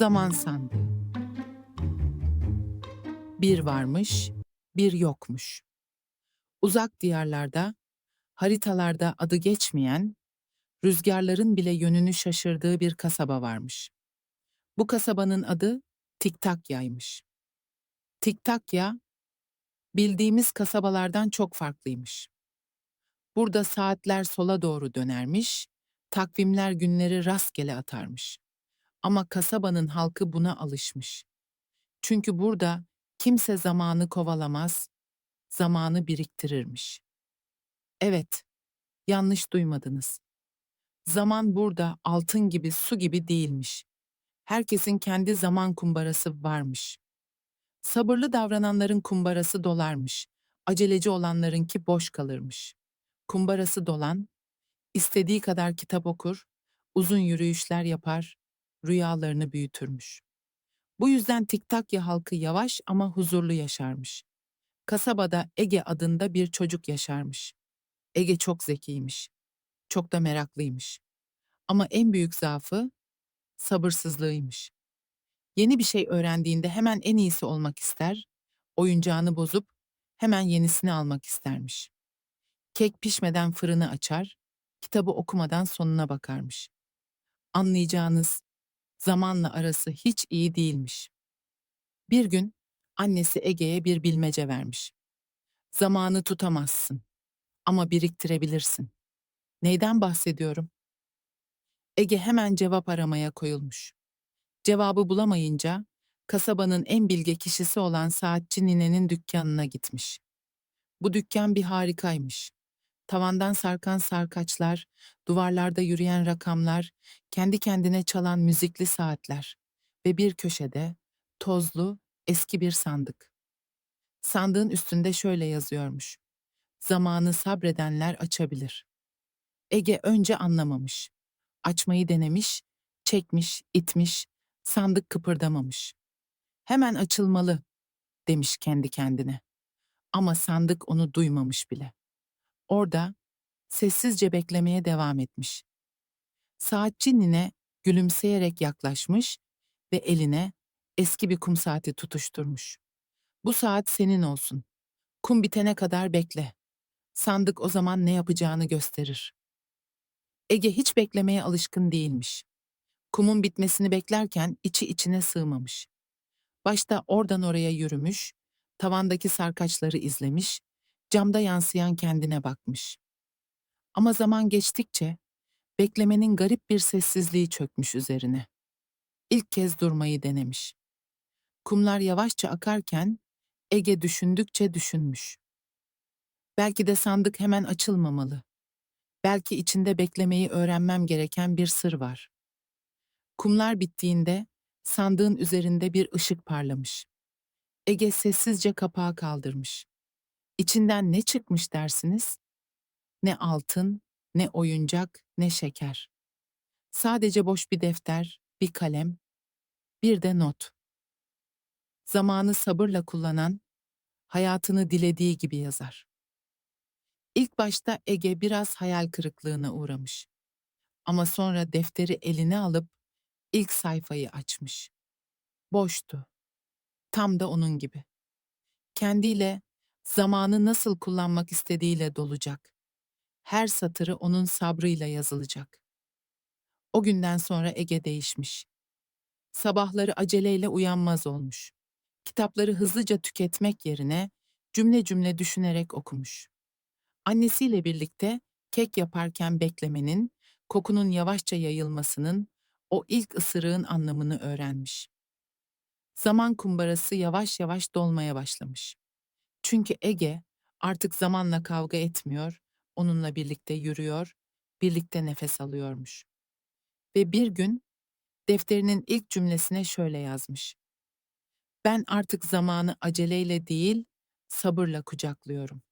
Zaman sandığı. Bir varmış, bir yokmuş. Uzak diyarlarda, haritalarda adı geçmeyen, rüzgarların bile yönünü şaşırdığı bir kasaba varmış. Bu kasabanın adı Tiktakya'ymış. Tiktakya, bildiğimiz kasabalardan çok farklıymış. Burada saatler sola doğru dönermiş, takvimler günleri rastgele atarmış. Ama kasabanın halkı buna alışmış. Çünkü burada kimse zamanı kovalamaz, zamanı biriktirirmiş. Evet, yanlış duymadınız. Zaman burada altın gibi, su gibi değilmiş. Herkesin kendi zaman kumbarası varmış. Sabırlı davrananların kumbarası dolarmış. Aceleci olanlarınki boş kalırmış. Kumbarası dolan, istediği kadar kitap okur, uzun yürüyüşler yapar, rüyalarını büyütürmüş. Bu yüzden Tiktakya halkı yavaş ama huzurlu yaşarmış. Kasabada Ege adında bir çocuk yaşarmış. Ege çok zekiymiş. Çok da meraklıymış. Ama en büyük zaafı sabırsızlığıymış. Yeni bir şey öğrendiğinde hemen en iyisi olmak ister, oyuncağını bozup hemen yenisini almak istermiş. Kek pişmeden fırını açar, kitabı okumadan sonuna bakarmış. Anlayacağınız zamanla arası hiç iyi değilmiş. Bir gün annesi Ege'ye bir bilmece vermiş. Zamanı tutamazsın ama biriktirebilirsin. Neyden bahsediyorum? Ege hemen cevap aramaya koyulmuş. Cevabı bulamayınca kasabanın en bilge kişisi olan saatçi ninenin dükkanına gitmiş. Bu dükkan bir harikaymış. Tavandan sarkan sarkaçlar, duvarlarda yürüyen rakamlar, kendi kendine çalan müzikli saatler ve bir köşede tozlu, eski bir sandık. Sandığın üstünde şöyle yazıyormuş. Zamanı sabredenler açabilir. Ege önce anlamamış. Açmayı denemiş, çekmiş, itmiş, sandık kıpırdamamış. Hemen açılmalı, demiş kendi kendine. Ama sandık onu duymamış bile. Orada sessizce beklemeye devam etmiş. Saatçi nine gülümseyerek yaklaşmış ve eline eski bir kum saati tutuşturmuş. Bu saat senin olsun. Kum bitene kadar bekle. Sandık o zaman ne yapacağını gösterir. Ege hiç beklemeye alışkın değilmiş. Kumun bitmesini beklerken içi içine sığmamış. Başta oradan oraya yürümüş, tavandaki sarkaçları izlemiş, camda yansıyan kendine bakmış. Ama zaman geçtikçe beklemenin garip bir sessizliği çökmüş üzerine. İlk kez durmayı denemiş. Kumlar yavaşça akarken Ege düşündükçe düşünmüş. Belki de sandık hemen açılmamalı. Belki içinde beklemeyi öğrenmem gereken bir sır var. Kumlar bittiğinde sandığın üzerinde bir ışık parlamış. Ege sessizce kapağı kaldırmış. İçinden ne çıkmış dersiniz? Ne altın, ne oyuncak, ne şeker. Sadece boş bir defter, bir kalem, bir de not. Zamanı sabırla kullanan, hayatını dilediği gibi yazar. İlk başta Ege biraz hayal kırıklığına uğramış. Ama sonra defteri eline alıp ilk sayfayı açmış. Boştu. Tam da onun gibi. Kendiyle, zamanı nasıl kullanmak istediğiyle dolacak. Her satırı onun sabrıyla yazılacak. O günden sonra Ege değişmiş. Sabahları aceleyle uyanmaz olmuş. Kitapları hızlıca tüketmek yerine cümle cümle düşünerek okumuş. Annesiyle birlikte kek yaparken beklemenin, kokunun yavaşça yayılmasının, o ilk ısırığın anlamını öğrenmiş. Zaman kumbarası yavaş yavaş dolmaya başlamış. Çünkü Ege artık zamanla kavga etmiyor, onunla birlikte yürüyor, birlikte nefes alıyormuş. Ve bir gün defterinin ilk cümlesine şöyle yazmış. Ben artık zamanı aceleyle değil, sabırla kucaklıyorum.